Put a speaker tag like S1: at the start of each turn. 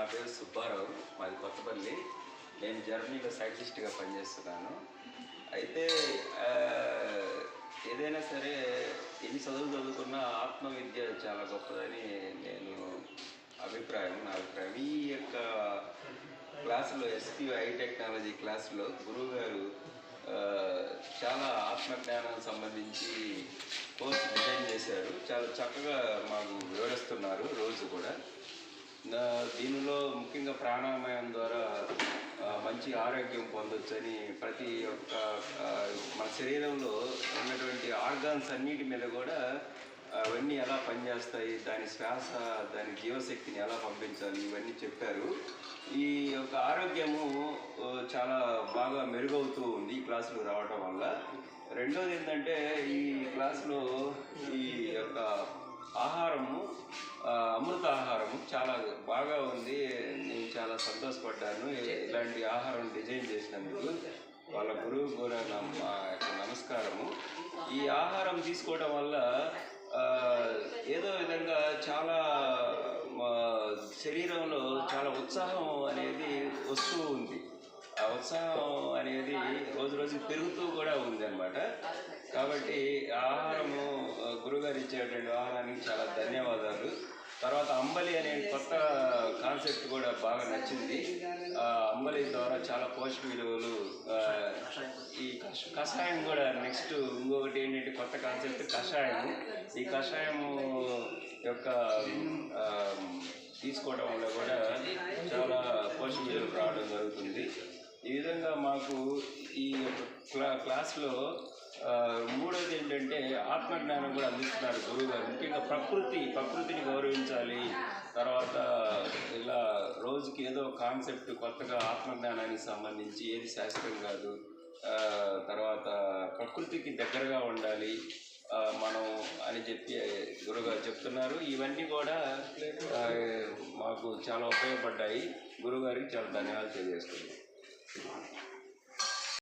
S1: నా పేరు సుబ్బారావు మాది కొత్తపల్లి. నేను జర్మనీలో సైంటిస్ట్గా పనిచేస్తున్నాను. అయితే ఏదైనా సరే ఎన్ని చదువులు చదువుకున్నా ఆత్మవిద్య చాలా గొప్పదని నేను అభిప్రాయం నా అభిప్రాయం. ఈ యొక్క క్లాసులో ఎస్పీ ఐ టెక్నాలజీ క్లాసులో గురువు గారు చాలా ఆత్మజ్ఞానం సంబంధించి కోర్సు డిజైన్ చేశారు. చాలా చక్కగా మాకు వివరిస్తున్నారు రోజు కూడా. దీనిలో ముఖ్యంగా ప్రాణాయామం ద్వారా మంచి ఆరోగ్యం పొందొచ్చని ప్రతి ఒక్క మన శరీరంలో ఉన్నటువంటి ఆర్గాన్స్ అన్నిటి మీద కూడా అవన్నీ ఎలా పనిచేస్తాయి దాని శ్వాస దాని జీవశక్తిని ఎలా పంపించాలి ఇవన్నీ చెప్పారు. ఈ యొక్క ఆరోగ్యము చాలా బాగా మెరుగవుతూ ఉంది ఈ క్లాసులు రావడం వల్ల. రెండోది ఏంటంటే ఈ క్లాసులో ఈ యొక్క ఆహారము అమృత ఆహారము చాలా బాగా ఉంది. నేను చాలా సంతోషపడ్డాను. ఇలాంటి ఆహారం డిజైన్ చేసినందుకు వాళ్ళ గురువు కూడా మా యొక్క నమస్కారము. ఈ ఆహారం తీసుకోవడం వల్ల ఏదో విధంగా చాలా మా శరీరంలో చాలా ఉత్సాహం అనేది వస్తూ ఉంది. ఆ ఉత్సాహం అనేది రోజు రోజు పెరుగుతూ కూడా ఉంది అనమాట కాబట్టి ఆ ఆహారము గారు ఇచ్చేటువంటి ఆహారానికి చాలా ధన్యవాదాలు. తర్వాత అంబలి అనే కొత్త కాన్సెప్ట్ కూడా బాగా నచ్చింది. అంబలి ద్వారా చాలా పోషక విలువలు ఈ కష- కషాయం కూడా నెక్స్ట్ ఇంకొకటి ఏంటంటే కొత్త కాన్సెప్ట్ కషాయం ఈ కషాయము యొక్క తీసుకోవడం వల్ల కూడా చాలా పోషక విలువలు రావడం జరుగుతుంది. ఈ విధంగా మాకు ఈ యొక్క క్లా క్లాస్లో మూడోది ఏంటంటే ఆత్మజ్ఞానం కూడా అందిస్తున్నారు గురువు గారు ముఖ్యంగా ప్రకృతి ప్రకృతిని గౌరవించాలి. తర్వాత ఇలా రోజుకి ఏదో కాన్సెప్ట్ కొత్తగా ఆత్మజ్ఞానానికి సంబంధించి ఏది శాస్త్రం కాదు. తర్వాత ప్రకృతికి దగ్గరగా ఉండాలి. మనం అని చెప్పి గురుగారు చెప్తున్నారు. ఇవన్నీ కూడా మాకు చాలా ఉపయోగపడ్డాయి. గురుగారికి చాలా ధన్యవాదాలు తెలియజేస్తున్నాను.